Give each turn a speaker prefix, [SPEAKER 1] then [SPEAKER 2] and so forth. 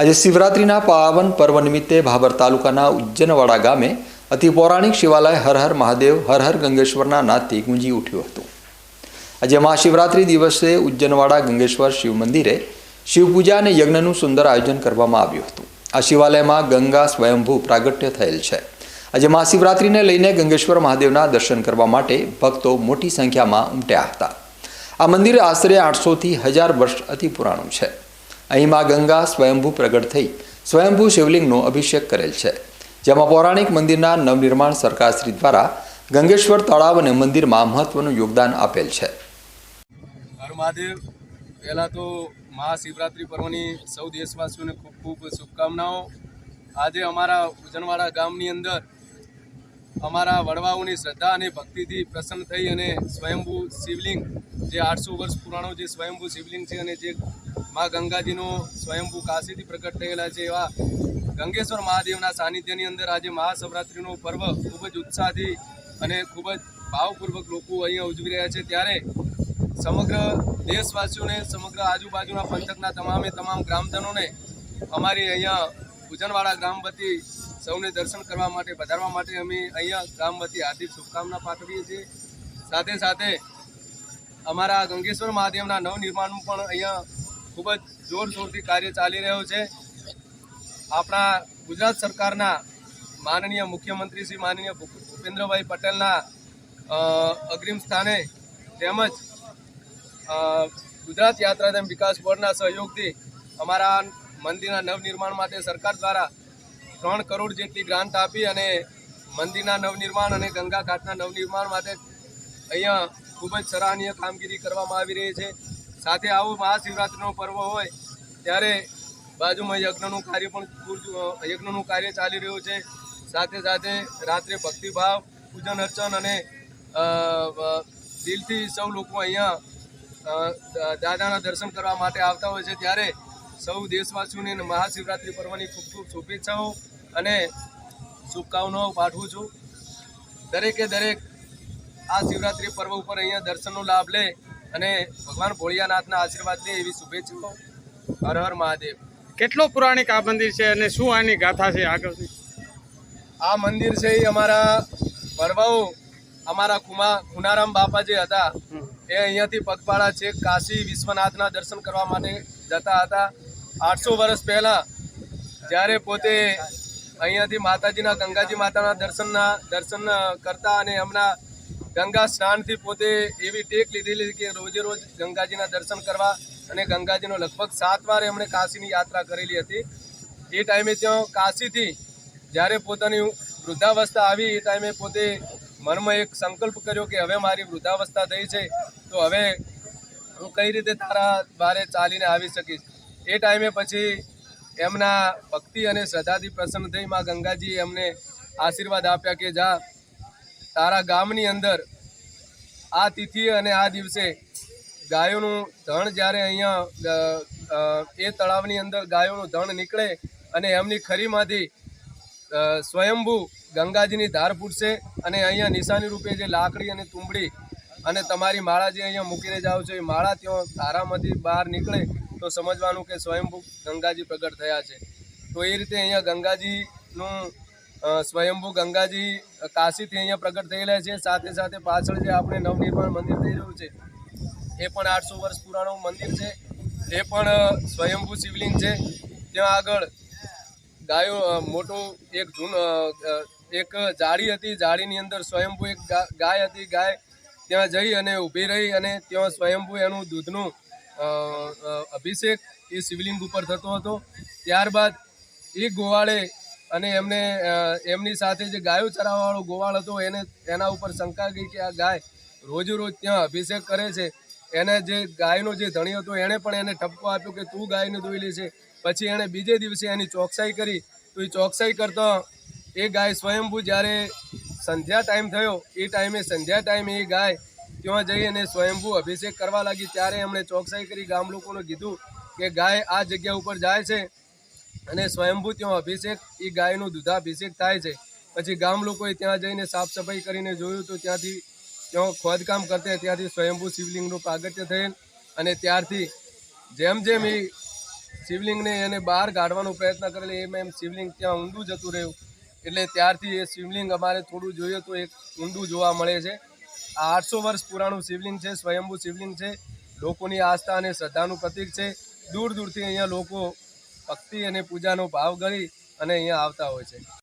[SPEAKER 1] આજે શિવરાત્રિના પાવન પર્વ નિમિત્તે ભાભર તાલુકાના ઉજ્જનવાડા ગામે અતિ પૌરાણિક શિવાલય હર હર મહાદેવ, હર હર ગંગેશ્વરના નાદથી ગુંજી ઉઠ્યું હતું. આજે મહાશિવરાત્રિ દિવસે ઉજ્જનવાડા ગંગેશ્વર શિવ મંદિરે શિવપૂજા અને યજ્ઞનું સુંદર આયોજન કરવામાં આવ્યું હતું. આ શિવાલયમાં ગંગા સ્વયંભૂ પ્રાગટ્ય થયેલ છે. આજે મહાશિવરાત્રિને લઈને ગંગેશ્વર મહાદેવના દર્શન કરવા માટે ભક્તો મોટી સંખ્યામાં ઉમટ્યા હતા. આ મંદિર આશરે આઠસોથી હજાર વર્ષ અતિ પુરાણું છે. અહીં મા ગંગા સ્વયંભૂ પ્રગટ થઈ. સ્વયંભૂ શિવલિંગનો અભિષેક કરેલ છે. જેમાં પૌરાણિક મંદિરના નવનિર્માણ સરકારશ્રી દ્વારા ગંગેશ્વર તળાવ અને મંદિરમાં મહત્વનું યોગદાન આપેલ છે.
[SPEAKER 2] મહાદેવ, પહેલાં તો મહાશિવરાત્રિ પર્વની સૌ દેશવાસીઓને ખૂબ ખૂબ શુભકામનાઓ. આજે અમારા ઉજનવાડા ગામની અંદર અમારા વડવાઓની શ્રદ્ધા અને ભક્તિથી પ્રસન્ન થઈ અને સ્વયંભૂ શિવલિંગ, જે આઠસો વર્ષ પુરાણો જે સ્વયંભૂ શિવલિંગ છે અને જે મા ગંગાજીનો સ્વયંભૂ કાશીથી પ્રગટ થયેલા છે એવા ગંગેશ્વર મહાદેવના સાનિધ્યની અંદર આજે મહાશિવરાત્રિનો પર્વ ખૂબ જ ઉત્સાહથી અને ખૂબ જ ભાવપૂર્વક લોકો અહીંયા ઉજવી રહ્યા છે. ત્યારે સમગ્ર દેશવાસીઓને, સમગ્ર આજુબાજુના પંથકના તમામે તમામ ગ્રામજનોને અમારી અહીંયા ભુજનવાડા ગ્રામ વતી સૌને દર્શન કરવા માટે વધારવા માટે અમે અહીંયા ગામ વતી હાર્દિક શુભકામના પાઠવીએ છીએ. સાથે સાથે અમારા ગંગેશ્વર મહાદેવના નવનિર્માણનું પણ અહીંયા ખૂબ જ જોરશોરથી કાર્ય ચાલી રહ્યું છે. આપણા ગુજરાત સરકારના માનનીય મુખ્યમંત્રી શ્રી માનનીય ભૂપેન્દ્રભાઈ પટેલના અગ્રિમ સ્થાને તેમજ ગુજરાત યાત્રાધામ વિકાસ બોર્ડના સહયોગથી અમારા મંદિરના નવનિર્માણ માટે સરકાર દ્વારા ત્રણ કરોડ જેટલી ગ્રાન્ટ આપી અને મંદિરના નવનિર્માણ અને ગંગા ઘાટના નવનિર્માણ માટે અહીંયા ખૂબ જ સરાહનીય કામગીરી કરવામાં આવી રહી છે. સાથે આવું મહાશિવરાત્રિનો પર્વ હોય, ત્યારે બાજુમાં યજ્ઞનું કાર્ય પણ યજ્ઞનું કાર્ય ચાલી રહ્યું છે. સાથે સાથે રાત્રે ભક્તિભાવ, પૂજન અર્ચન અને દિલથી સૌ લોકો અહીંયા દાદાના દર્શન કરવા માટે આવતા હોય છે. ત્યારે સૌ દેશવાસીઓને મહાશિવરાત્રિ પર્વની ખૂબ ખૂબ શુભેચ્છાઓ અને શુભકામનાઓ પાઠવું છું. દરેકે દરેક આ શિવરાત્રિ પર્વ ઉપર અહીંયા દર્શનનો લાભ લે અને ભગવાન ભોળિયાનાથના આશીર્વાદની એવી શુભેચ્છાઓ. હર હર મહાદેવ.
[SPEAKER 3] કેટલો પૌરાણિક આ મંદિર છે અને શું આની ગાથા છે આગળની
[SPEAKER 2] આ મંદિર છે એ અમારા વડવાઓ અમારા કુમા કુનારામ બાપા જે હતા એ અહીંયાથી પગપાળા છે કાશી વિશ્વનાથના દર્શન કરવા માટે જતા હતા. આઠસો વર્ષ પહેલાં જ્યારે પોતે અહીંયાથી માતાજીના ગંગાજી માતાના દર્શનના દર્શન કરતા અને એમના ગંગા સ્નાનથી પોતે એવી ટેક લીધેલી કે રોજે રોજ ગંગાજીના દર્શન કરવા અને ગંગાજીનો લગભગ સાત વાર એમણે કાશીની યાત્રા કરેલી હતી. એ ટાઈમે ત્યાં કાશીથી જ્યારે પોતાની વૃદ્ધાવસ્થા આવી, એ ટાઈમે પોતે મનમાં એક સંકલ્પ કર્યો કે હવે મારી વૃદ્ધાવસ્થા થઈ છે, તો હવે હું કઈ રીતે તારા બારે ચાલીને આવી શકીશ? એ ટાઈમે પછી એમના ભક્તિ અને શ્રદ્ધાથી પ્રસન્ન થઈ માં ગંગાજીએ એમને આશીર્વાદ આપ્યા કે જા તારા ગામની અંદર આ તિથિ અને આ દિવસે ગાયોનું ધણ જ્યારે અહીંયા એ તળાવની અંદર ગાયોનું ધણ નીકળે અને એમની ખરીમાંથી સ્વયંભૂ ગંગાજીની ધાર ફૂટશે અને અહીંયા નિશાની રૂપે જે લાકડી અને તુંબડી અને તમારી માળા જે અહીંયા મૂકીને જાઓ છો, એ માળા ત્યાં ધારામાંથી બહાર નીકળે તો સમજવાનું કે સ્વયંભૂ ગંગાજી પ્રગટ થયા છે. તો એ રીતે અહીંયા ગંગાજીનું સ્વયંભૂ ગંગાજી કાશીથી અહીંયા પ્રગટ થયેલા છે. સાથે સાથે પાછળ જે આપણે નવનિર્માણ મંદિર થઈ રહ્યું છે, એ પણ આઠસો વર્ષ પુરાણું મંદિર છે. એ પણ સ્વયંભૂ શિવલિંગ છે. ત્યાં આગળ ગાયો મોટું એક જૂન એક જાળી હતી. જાળીની અંદર સ્વયંભૂ એક ગાય હતી. ગાય ત્યાં જઈ અને ઊભી રહી અને ત્યાં સ્વયંભૂ એનું દૂધનું અભિષેક એ શિવલિંગ ઉપર થતો હતો. ત્યારબાદ એ ગોવાળે અને એમને એમની સાથે જે ગાયો ચરાવવાળો ગોવાળ હતો, એને એના ઉપર શંકા ગઈ કે આ ગાય રોજ રોજ ત્યાં અભિષેક કરે છે. એને જે ગાયનો જે ધણી હતો, એણે પણ એને ઠપકો આપ્યો કે તું ગાયને દોઈ છે પછી એણે બીજે દિવસે એની ચોકસાઈ કરી. તો એ ચોકસાઈ કરતો એ ગાય સ્વયંભૂ જ્યારે સંધ્યા ટાઈમ થયો, એ ટાઈમે સંધ્યા ટાઈમે એ ગાય ત્યાં જઈ અને સ્વયંભૂ અભિષેક કરવા લાગી. ત્યારે એમણે ચોકસાઈ કરી. ગામ લોકોને કીધું કે ગાય આ જગ્યા ઉપર જાય છે. અને સ્વયંભૂ ત્યાં અભિષેક, એ ગાયનું દૂધાભિષેક થાય છે. પછી ગામ લોકોએ ત્યાં જઈને સાફ સફાઈ કરીને જોયું તો ત્યાંથી ત્યાં ખોદકામ કરતે, ત્યાંથી સ્વયંભૂ શિવલિંગનું પ્રાગટ્ય થયેલ. અને ત્યારથી જેમ જેમ એ શિવલિંગને એને બહાર કાઢવાનો પ્રયત્ન કરેલો, એમ એમ શિવલિંગ ત્યાં ઊંડું જતું રહ્યું. એટલે ત્યારથી એ શિવલિંગ અમારે થોડું જોઈએ તો એક ઊંડું જોવા મળે છે. આ આઠસો વર્ષ પુરાણું શિવલિંગ છે, સ્વયંભૂ શિવલિંગ છે. લોકોની આસ્થા અને શ્રદ્ધાનું પ્રતીક છે. દૂર દૂરથી અહીંયા લોકો ભક્તિ અને પૂજાનો ભાવ ગણી અને અહીંયા આવતા હોય છે.